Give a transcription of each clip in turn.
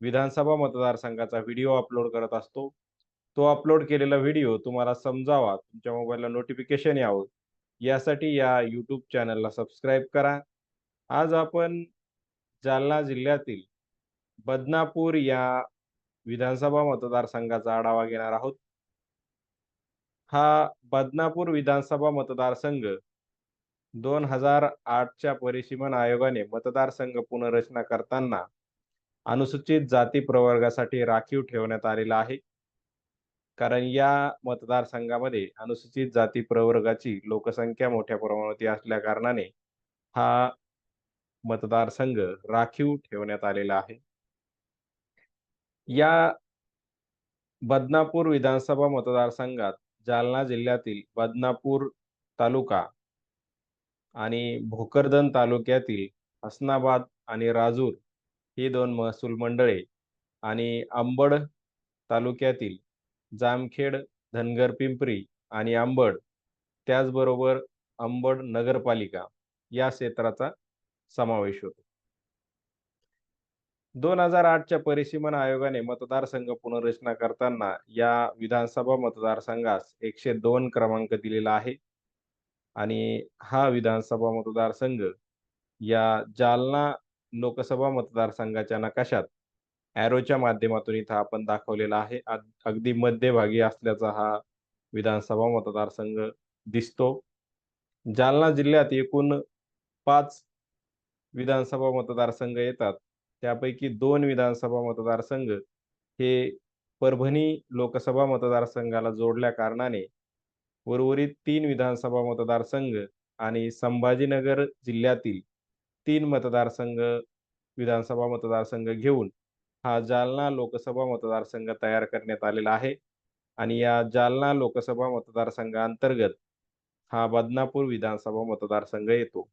विधानसभा मतदारसंघाचा video upload करत असतो. तो अपलोड केलेला व्हिडिओ तुम्हाला समजावा, तुमच्या मोबाईलला नोटिफिकेशन यावं, यासाठी या यूट्यूब चॅनलला सबस्क्राईब करा. आज आपण जालना जिल्ह्यातील बदनापूर या विधानसभा मतदारसंघाचा आढावा घेणार आहोत. हा बदनापूर विधानसभा मतदारसंघ दोन हजार आठच्या परिसीमन आयोगाने मतदारसंघ पुनर्रचना करताना अनुसूचित जाती प्रवर्गासाठी राखीव ठेवण्यात आलेला आहे. कारण या मतदारसंघामध्ये अनुसूचित जाती प्रवर्गाची लोकसंख्या मोठ्या प्रमाणावरती असल्या कारणाने हा मतदारसंघ राखीव ठेवण्यात आलेला आहे. या बदनापूर विधानसभा मतदारसंघात जालना जिल्ह्यातील बदनापूर तालुका आणि भोकरदन तालुक्यातील हसनाबाद आणि राजूर ही दोन महसूल मंडळे आणि आंबड तालुक्यातील जामखेड, धनगर पिंपरी आणि आंबड त्याचबरोबर आंबड नगरपालिका या क्षेत्राचा समावेश होतो. दोन हजार आठच्या परिसीमन आयोगाने मतदारसंघ पुनर्रचना करताना या विधानसभा मतदारसंघास 102 क्रमांक दिलेला आहे. आणि हा विधानसभा मतदारसंघ या जालना लोकसभा मतदारसंघाच्या नकाशात ॲरोच्या माध्यमातून इथं आपण दाखवलेला आहे. अगदी मध्यभागी असल्याचा हा विधानसभा मतदारसंघ दिसतो. जालना जिल्ह्यात एकूण पाच विधानसभा मतदारसंघ येतात. त्यापैकी दोन विधानसभा मतदारसंघ हे परभणी लोकसभा मतदारसंघाला जोडल्या कारणाने उर्वरित तीन विधानसभा मतदारसंघ आणि संभाजीनगर जिल्ह्यातील तीन मतदारसंघ विधानसभा मतदारसंघ घेऊन हा जालना लोकसभा मतदारसंघ तयार करण्यात आलेला आहे. आणि या जालना लोकसभा मतदारसंघाअंतर्गत हा बदनापूर विधानसभा मतदारसंघ येतो.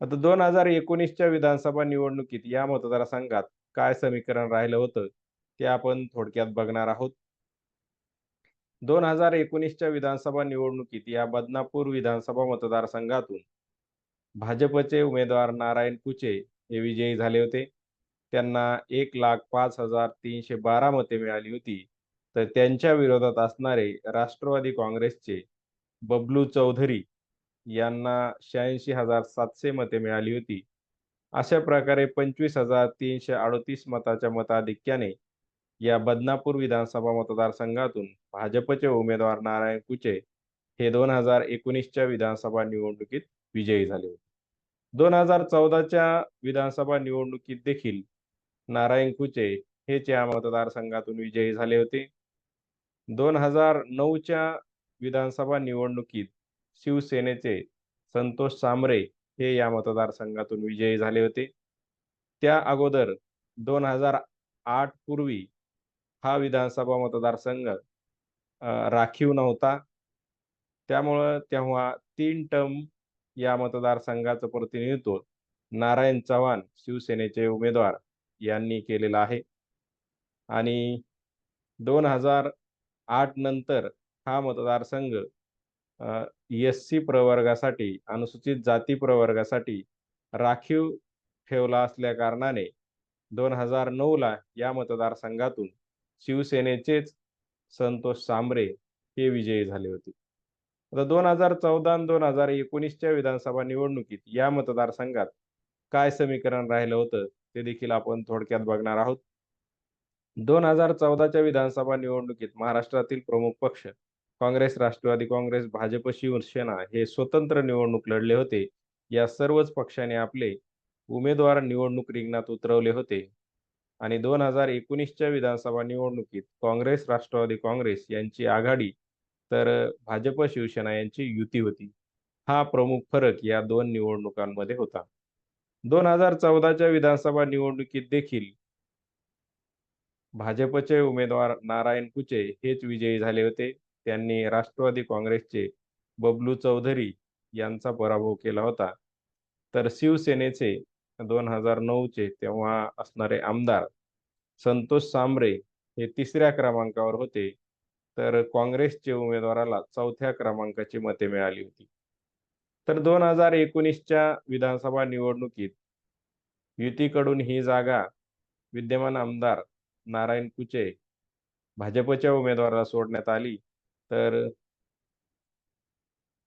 आता दोन हजार एकोणीसच्या विधानसभा निवडणुकीत या मतदारसंघात काय समीकरण राहिलं होतं, ते आपण थोडक्यात बघणार आहोत. दोन हजार एकोणीसच्या विधानसभा निवडणुकीत या बदनापूर विधानसभा मतदारसंघातून भाजपचे उमेदवार नारायण कुचे हे विजयी झाले होते. त्यांना 1,05,312 मते मिळाली होती. तर त्यांच्या विरोधात असणारे राष्ट्रवादी काँग्रेसचे बबलू चौधरी यांना 86,700 मते मिळाली होती. अशा प्रकारे 25,338 मताच्या मताधिक्याने या बदनापूर विधानसभा मतदारसंघातून भाजपचे उमेदवार नारायण कुचे हे दोन हजार एकोणीसच्या विधानसभा निवडणुकीत विजयी झाले होते. 2014 च्या विधानसभा निवडणुकीत देखील नारायण कुचे हेच या मतदारसंघातून विजयी झाले होते. दोन हजार नऊच्या विधानसभा निवडणुकीत शिवसेनेचे संतोष सामरे हे या मतदारसंघातून विजयी झाले होते. त्या अगोदर 2008 पूर्वी हा विधानसभा मतदारसंघ राखीव नव्हता. त्यामुळं तेव्हा तीन टर्म या मतदारसंघाचं प्रतिनिधित्व नारायण चव्हाण शिवसेनेचे उमेदवार यांनी केलेलं आहे. आणि 2008 नंतर हा मतदारसंघ एस-सी प्रवर्गासाठी, अनुसूचित जाती प्रवर्गासाठी राखीव ठेवला असल्या कारणाने 2009 ला या मतदारसंघातून शिवसेनेचेच संतोष सांबरे हे विजयी झाले होते. आता 2014 आणि 2019 च्या विधानसभा निवडणुकीत या मतदारसंघात काय समीकरण राहिलं होतं, ते देखील आपण थोडक्यात बघणार आहोत. दोन हजार चौदाच्या विधानसभा निवडणुकीत महाराष्ट्रातील प्रमुख पक्ष काँग्रेस, राष्ट्रवादी काँग्रेस, भाजप, शिवसेना हे स्वतंत्र निवडणूक लढले होते. या सर्वच पक्षाने आपले उमेदवार निवडणूक रिंगणात उतरवले होते. आणि दोन हजार एकोणीसच्या विधानसभा निवडणुकीत काँग्रेस, राष्ट्रवादी काँग्रेस यांची आघाडी तर भाजप, शिवसेना यांची युती होती. हा प्रमुख फरक या दोन निवडणुकांमध्ये होता. दोन हजार चौदाच्या विधानसभा निवडणुकीत देखील भाजपचे उमेदवार नारायण कुचे हेच विजयी झाले होते त्यांनी राष्ट्रवादी काँग्रेसचे बबलू चौधरी यांचा पराभव केला होता तर शिवसेनेचे दोन हजार नऊचे तेव्हा असणारे आमदार संतोष सांबरे हे तिसऱ्या क्रमांकावर होते तर काँग्रेसचे उमेदवाराला चौथ्या क्रमांकाची मते मिळाली होती. तर दोन हजार एकोणीसच्या विधानसभा निवडणुकीत युतीकडून ही जागा विद्यमान आमदार नारायण कुचे भाजपच्या उमेदवाराला सोडण्यात आली. तर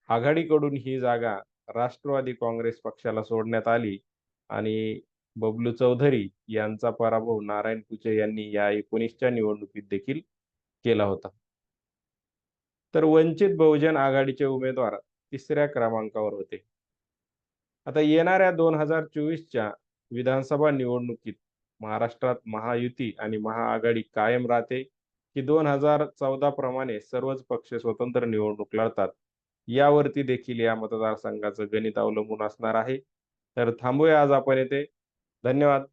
आघाडीकडून ही जागा राष्ट्रवादी काँग्रेस पक्षाला सोडण्यात आली आणि बबलू चौधरी यांचा पराभव नारायण कुचे यांनी या एकोणीसच्या निवडणुकीत देखील केला होता. तर वंचित बहुजन आघाडीचे उमेदवार तिसऱ्या क्रमांकावर होते. आता येणाऱ्या दोन हजार चोवीसच्या विधानसभा निवडणुकीत महाराष्ट्रात महायुती आणि महाआघाडी कायम राहते की दोन हजार चौदा प्रमाणे सर्वच पक्ष स्वतंत्र निवडणूक लढतात यावरती देखील या मतदारसंघाचं गणित अवलंबून असणार आहे. तर थांबूया आज आपण येथे धन्यवाद.